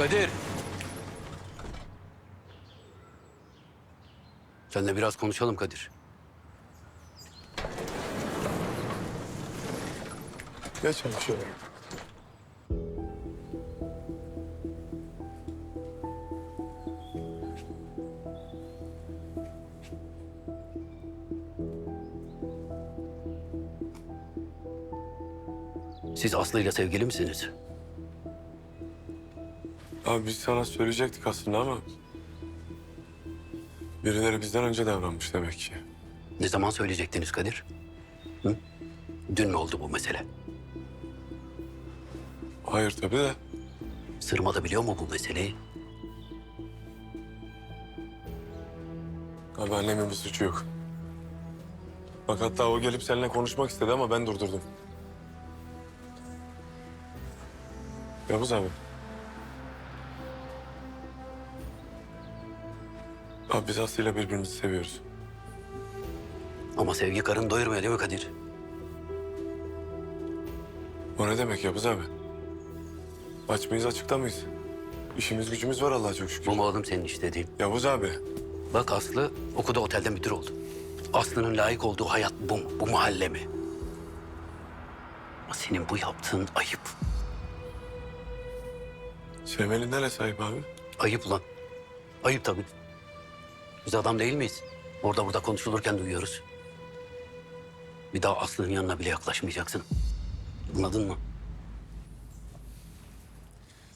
Kadir. Seninle biraz konuşalım Kadir. Geç şöyle. Siz Aslı ile sevgili misiniz? Abi biz sana söyleyecektik aslında ama... Birileri bizden önce davranmış demek ki. Ne zaman söyleyecektiniz Kadir? Hı? Dün mü oldu bu mesele? Hayır tabii de Sırma da biliyor mu bu meseleyi? abi annemin bir suçu yok. Bak hatta o gelip seninle konuşmak istedi ama ben durdurdum. Yavuz abi. Abi biz Aslı'yla birbirimizi seviyoruz. Ama sevgi karın doyurmuyor değil mi Kadir? O ne demek Yavuz abi? Aç mıyız açıkta mıyız? İşimiz gücümüz var Allah'a çok şükür. Bu mu oğlum senin istediğin? Yavuz abi. Bak Aslı okuda otelden müdür oldu. Aslı'nın layık olduğu hayat bu mu? Bu mahalle mi? Ama senin bu yaptığın ayıp. Sevmenin neresi sahip abi? Ayıp lan. Ayıp tabii. Biz adam değil miyiz? Orada burada konuşulurken duyuyoruz. Bir daha Aslı'nın yanına bile yaklaşmayacaksın. Anladın mı?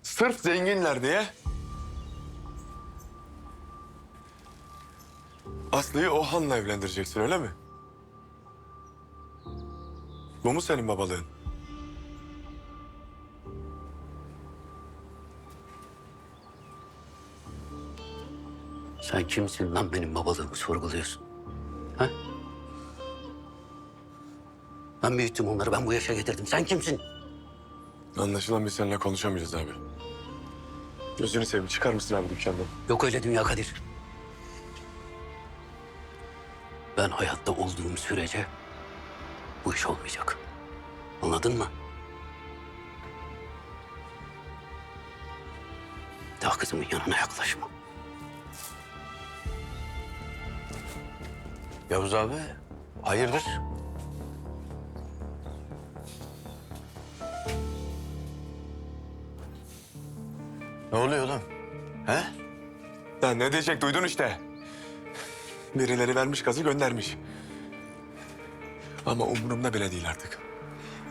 Sırf zenginler diye. Aslı'yı Ohan'la evlendireceksin öyle mi? Bu mu senin babalığın? Sen kimsin lan benim babalığımı sorguluyorsun? Ha? Ben büyüttüm onları, ben bu yaşa getirdim. Sen kimsin? Anlaşılan biz seninle konuşamayacağız abi. Gözünü seveyim çıkar mısın abi dükkandan? Yok öyle dünya Kadir. Ben hayatta olduğum sürece bu iş olmayacak. Anladın mı? Daha kızımın yanına yaklaşma. Yavuz abi, hayırdır? Ne oluyor oğlum? He? Ya ne diyecek duydun işte. Birileri vermiş gazı göndermiş. Ama umurumda bile değil artık.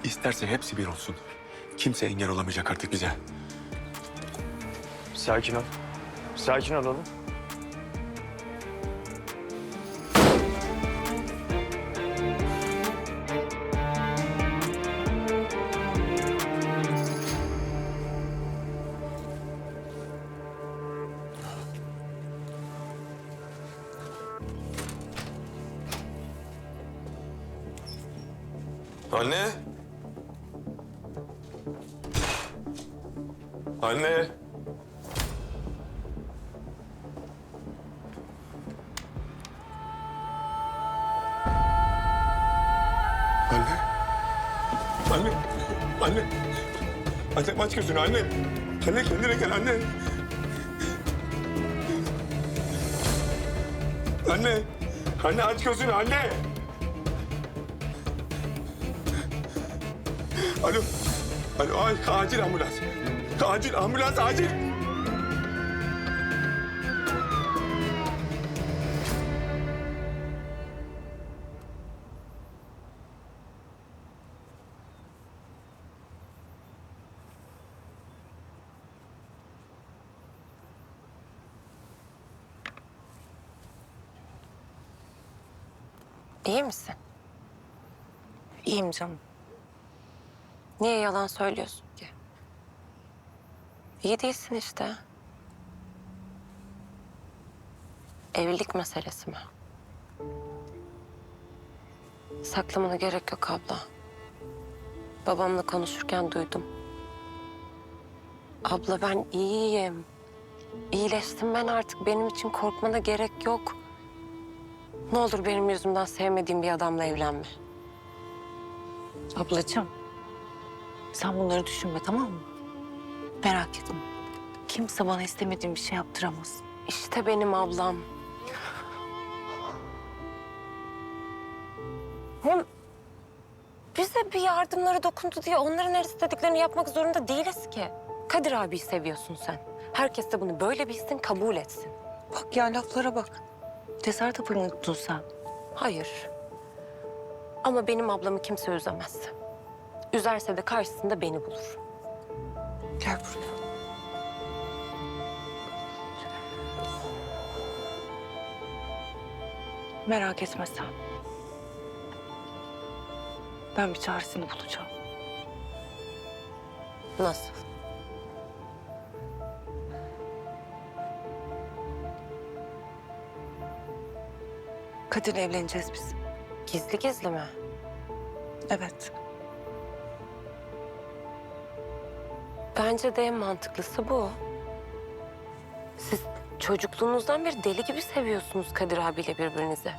İsterse hepsi bir olsun. Kimse engel olamayacak artık bize. Sakin ol. Sakin ol oğlum. Anne. Anne. Anne. Anne. Anne. Anne aç gözünü anne. Anne kendine gel anne. Anne. Anne aç gözünü anne. Alo. Alo ay, acil ambulans. Acil ambulans acil. İyi misin? İyiyim canım. Niye yalan söylüyorsun ki? İyi değilsin işte. Evlilik meselesi mi? Saklamana gerek yok abla. Babamla konuşurken duydum. Abla ben iyiyim. İyileştim ben artık. Benim için korkmana gerek yok. Ne olur benim yüzümden sevmediğim bir adamla evlenme. Ablacığım, sen bunları düşünme tamam mı? Merak etme. kimse bana istemediğim bir şey yaptıramaz. İşte benim ablam. Hem bize bir yardımları dokundu diye onların her istediklerini yapmak zorunda değiliz ki. Kadir abiyi seviyorsun sen. Herkes de bunu böyle bilsin, kabul etsin. Bak ya laflara bak. Cesaret hapını unuttun sen. Hayır. Ama benim ablamı kimse üzemez. Üzerse de karşısında beni bulur. Gel buraya. Merak etme sen. Ben bir çaresini bulacağım. Nasıl? Kadir'le evleneceğiz biz. Gizli gizli mi? Evet. Bence de en mantıklısı bu. Siz çocukluğunuzdan beri deli gibi seviyorsunuz Kadir abiyle birbirinizi.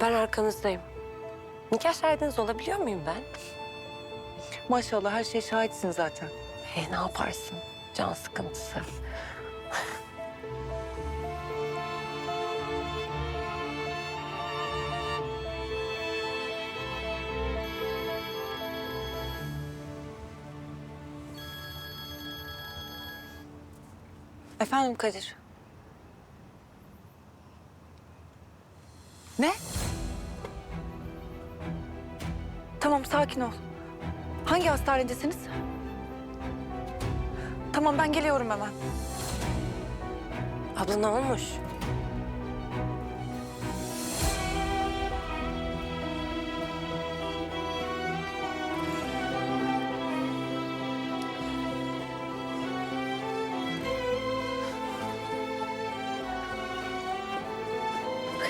Ben arkanızdayım. Nikah şahidiniz olabiliyor muyum ben? Maşallah her şeye şahitsin zaten. E ne yaparsın? Can sıkıntısı. Efendim Kadir. Ne? Tamam sakin ol. Hangi hastanedesiniz? Tamam ben geliyorum hemen. Abla ne olmuş?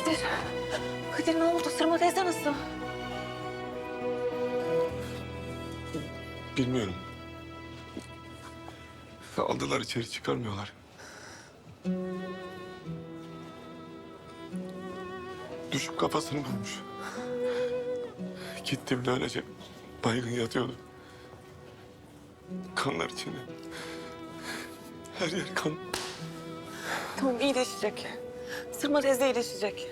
Kadir. Kadir ne oldu? Sırma teyze nasıl? Bilmiyorum. Aldılar içeri çıkarmıyorlar. Düşüp kafasını vurmuş. Gittim de öylece baygın yatıyordu. Kanlar içinde. Her yer kan. Tamam iyileşecek. Sırma teyze iyileşecek.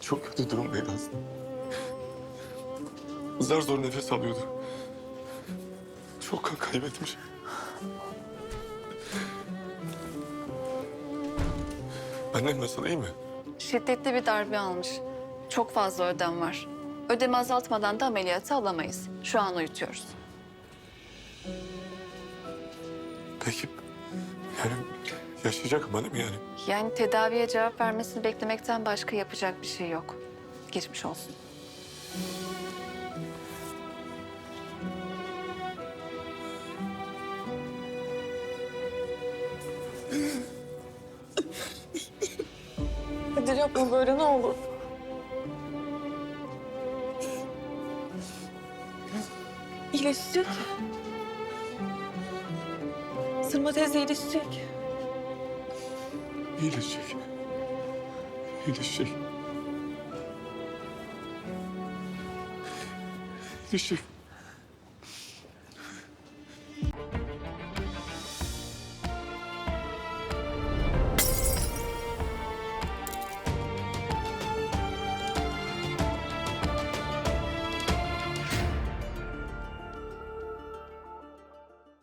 Çok kötü durumdaydı aslında. Zar zor nefes alıyordu. Çok kan kaybetmiş. Annem nasıl iyi mi? Şiddetli bir darbe almış. Çok fazla ödem var. Ödemi azaltmadan da ameliyatı alamayız. Şu an uyutuyoruz. Peki yani yaşayacak ama değil mi yani? Yani tedaviye cevap vermesini beklemekten başka yapacak bir şey yok. Geçmiş olsun. Kadir yapma böyle ne olur. İyileşecek. Sırma teyze iyileşecek. İyileşecek. İyileşecek. İyileşecek.